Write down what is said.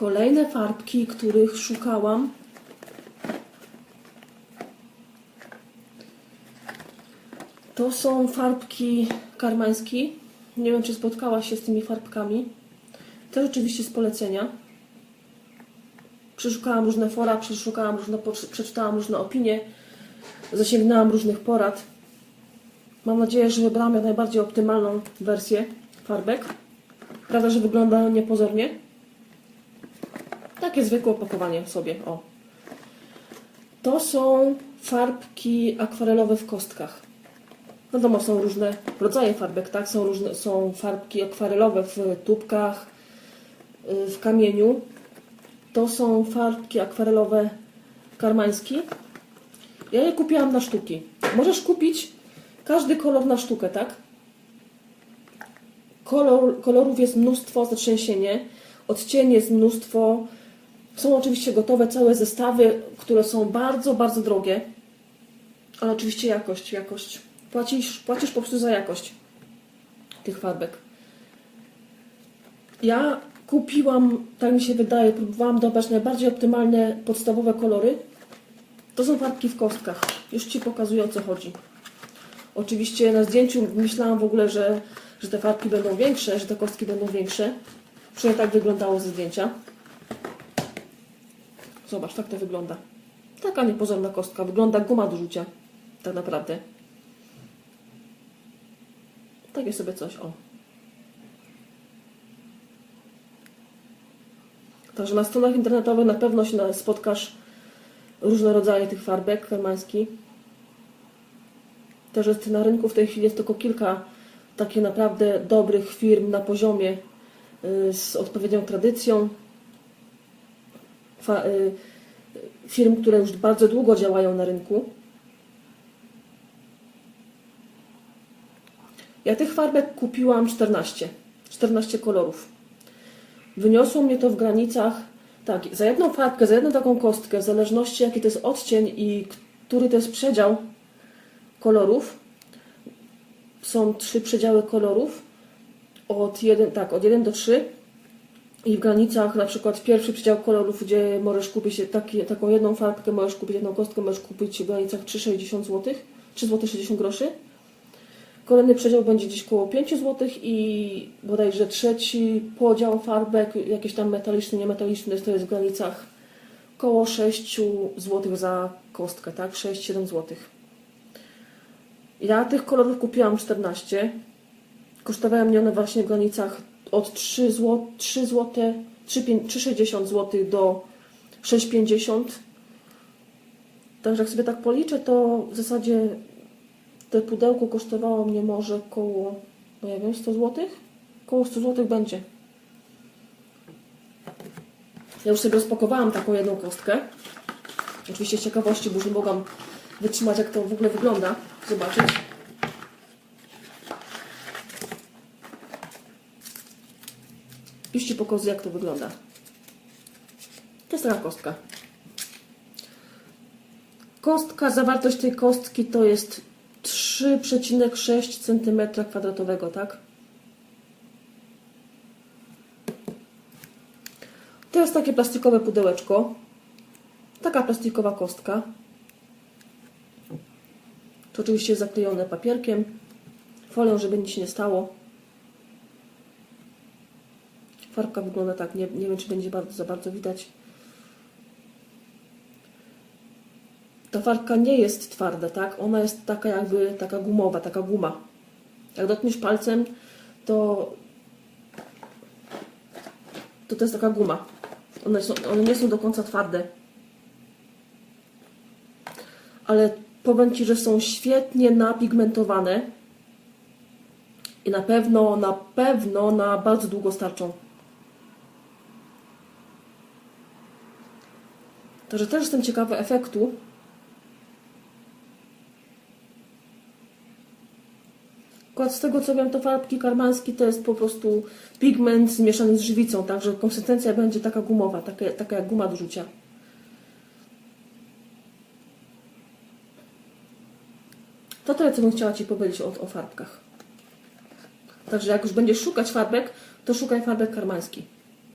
Kolejne farbki, których szukałam. To są farbki karmański. Nie wiem, czy spotkałaś się z tymi farbkami. To rzeczywiście z polecenia. Przeszukałam różne fora, przeszukałam różne, przeczytałam różne opinie, zasięgnęłam różnych porad. Mam nadzieję, że wybrałam jak najbardziej optymalną wersję farbek. Prawda, że wyglądają niepozornie? Takie zwykłe opakowanie sobie, o. To są farbki akwarelowe w kostkach. Wiadomo, są różne rodzaje farbek, tak? Są, różne, są farbki akwarelowe w tubkach, y, w kamieniu. To są farbki akwarelowe karmański. Ja je kupiłam na sztuki. Możesz kupić każdy kolor na sztukę, tak? Kolor, kolorów jest mnóstwo, zatrzęsienie. Odcieni jest mnóstwo. Są oczywiście gotowe całe zestawy, które są bardzo, bardzo drogie. Ale oczywiście jakość, jakość. Płacisz, płacisz po prostu za jakość tych farbek. Ja kupiłam, tak mi się wydaje, próbowałam dobrać najbardziej optymalne, podstawowe kolory. To są farbki w kostkach. Już Ci pokazuję o co chodzi. Oczywiście na zdjęciu myślałam w ogóle, że, że te farbki będą większe, że te kostki będą większe. Przynajmniej tak wyglądało ze zdjęcia. Zobacz, tak to wygląda. Taka niepozorna kostka. Wygląda guma do rzucia. Tak naprawdę. Takie sobie coś, o. Także na stronach internetowych na pewno się spotkasz różne rodzaje tych farbek karmańskich. Też jest na rynku w tej chwili jest tylko kilka takich naprawdę dobrych firm na poziomie y, z odpowiednią tradycją. Fa, y, firm, które już bardzo długo działają na rynku. Ja tych farbek kupiłam 14. 14 kolorów. Wyniosło mnie to w granicach, tak, za jedną farbkę, za jedną taką kostkę, w zależności jaki to jest odcień i który to jest przedział kolorów, są trzy przedziały kolorów, od 1, tak, od 1 do 3 i w granicach na przykład pierwszy przedział kolorów, gdzie możesz kupić taki, taką jedną farbkę, możesz kupić jedną kostkę, możesz kupić w granicach 3,60 zł, 3 zł 60 groszy. Kolejny przedział będzie gdzieś koło 5 zł i bodajże trzeci podział farbek, jakieś tam metaliczny, niemetaliczny, to jest w granicach koło 6 zł za kostkę, tak? 6-7 zł. Ja tych kolorów kupiłam 14. Kosztowały mnie one właśnie w granicach od 3 zł, 3 zł 3,60 zł do 6,50 Także jak sobie tak policzę, to w zasadzie te pudełko kosztowało mnie może koło, no ja wiem, 100 zł? Koło 100 zł będzie. Ja już sobie rozpakowałam taką jedną kostkę. Oczywiście z ciekawości, bo już nie mogłam wytrzymać, jak to w ogóle wygląda. Zobaczyć. Już Ci pokazuję, jak to wygląda. To jest taka kostka. Kostka, zawartość tej kostki to jest 3,6 cm kwadratowego, tak? To jest takie plastikowe pudełeczko. Taka plastikowa kostka. To oczywiście jest zaklejone papierkiem, folią, żeby nic się nie stało. Farbka wygląda tak, nie, nie wiem czy będzie bardzo, za bardzo widać. ta farbka nie jest twarda, tak? Ona jest taka jakby, taka gumowa, taka guma. Jak dotkniesz palcem, to to, to jest taka guma. One, są, one nie są do końca twarde. Ale powiem Ci, że są świetnie napigmentowane i na pewno, na pewno na bardzo długo starczą. Także też jestem ciekawa efektu. Z tego co wiem, to farbki karmańskie to jest po prostu pigment zmieszany z żywicą, także konsystencja będzie taka gumowa, taka, taka jak guma do rzucia. To tyle, co bym chciała Ci powiedzieć o, o farbkach. Także jak już będziesz szukać farbek, to szukaj farbek karmańskich.